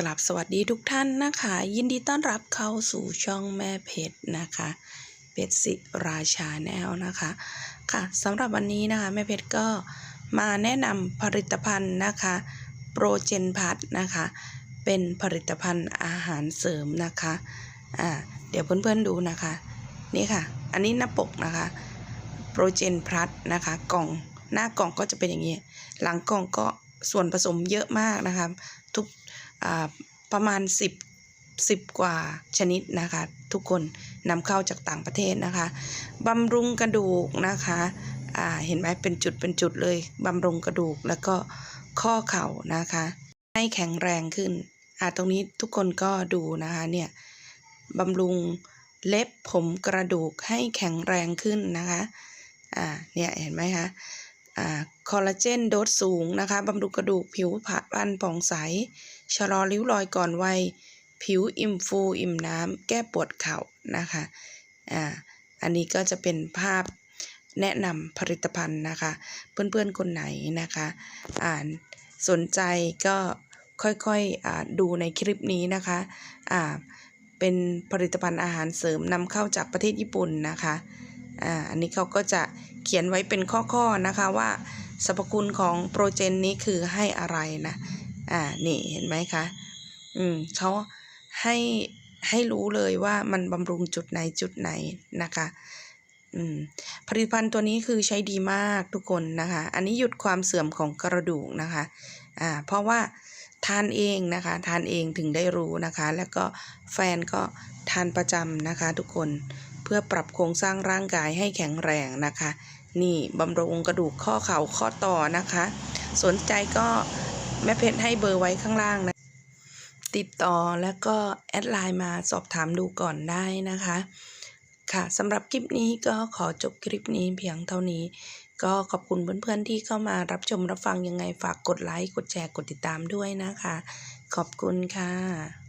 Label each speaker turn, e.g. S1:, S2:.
S1: กลับสวัสดีทุกท่านนะคะ ยินดีต้อนรับเข้าสู่ช่องแม่เพชรนะคะเพชรสิราชาแนลนะคะค่ะสำหรับวันนี้นะคะแม่เพชรก็มาแนะนำผลิตภัณฑ์นะคะโปรเจนพัทนะคะ เป็นผลิตภัณฑ์อาหารเสริมนะคะอ่าเดี๋ยวเพื่อนๆดูนะคะ นี่ค่ะ อันนี้หน้าปกนะคะโปรเจนพัทนะคะ กล่องหน้ากล่องก็จะเป็นอย่างนี้ หลังกล่องก็ส่วนผสมเยอะมากนะคะทุก ประมาณ 10 10 กว่าชนิดนะคะ ทุกคนนำเข้าจากต่างประเทศนะคะบำรุงกระดูกนะคะอ่าเห็นไหมเป็นจุดเป็นจุดเลยบำรุงกระดูกแล้วก็ข้อเข่านะคะ ให้แข็งแรงขึ้นอ่าตรงนี้ทุกคนก็ดูนะคะเนี่ยบำรุงเล็บผมกระดูกให้แข็งแรงขึ้นนะคะอ่าเนี่ยเห็นไหมคะ คอลลาเจนโดสสูงนะคะบำรุงกระดูกผิวผะพันผ่องใส ชะลอริ้วรอยก่อนวัย ผิวอิ่มฟูอิ่มน้ำ แก้ปวดเข่านะคะอ่าอันนี้ก็จะเป็นภาพแนะนำผลิตภัณฑ์นะคะ เพื่อนๆคนไหนนะคะอ่านสนใจก็ค่อยๆอ่าดูในคลิปนี้นะคะอ่าเป็นผลิตภัณฑ์อาหารเสริมนำเข้าจากประเทศญี่ปุ่นนะคะ อ่าอันนี้เขาก็จะเขียนไว้เป็นข้อๆนะคะว่าสรรพคุณของโปรเจนนี้คือให้อะไรนะอ่านี่เห็นไหมคะอืมเขาให้ให้รู้เลยว่ามันบำรุงจุดไหนจุดไหนนะคะอืมผลิตภัณฑ์ตัวนี้คือใช้ดีมากทุกคนนะคะ อันนี้หยุดความเสื่อมของกระดูกนะคะอ่าเพราะว่าทานเองนะคะทานเองถึงได้รู้นะคะ แล้วก็แฟนก็ทานประจำนะคะทุกคน เพื่อปรับโครงสร้างร่างกายให้แข็งแรงนะคะ นี่บำรุงกระดูกข้อเข่าข้อต่อนะคะ สนใจก็แม่เพชรให้เบอร์ไว้ข้างล่างนะ ติดต่อแล้วก็แอดไลน์มาสอบถามดูก่อนได้นะคะ ค่ะสำหรับคลิปนี้ก็ขอจบคลิปนี้เพียงเท่านี้ ก็ขอบคุณเพื่อนๆที่เข้ามารับชมรับฟังยังไงฝากกดไลค์กดแชร์กดติดตามด้วยนะคะ ขอบคุณค่ะ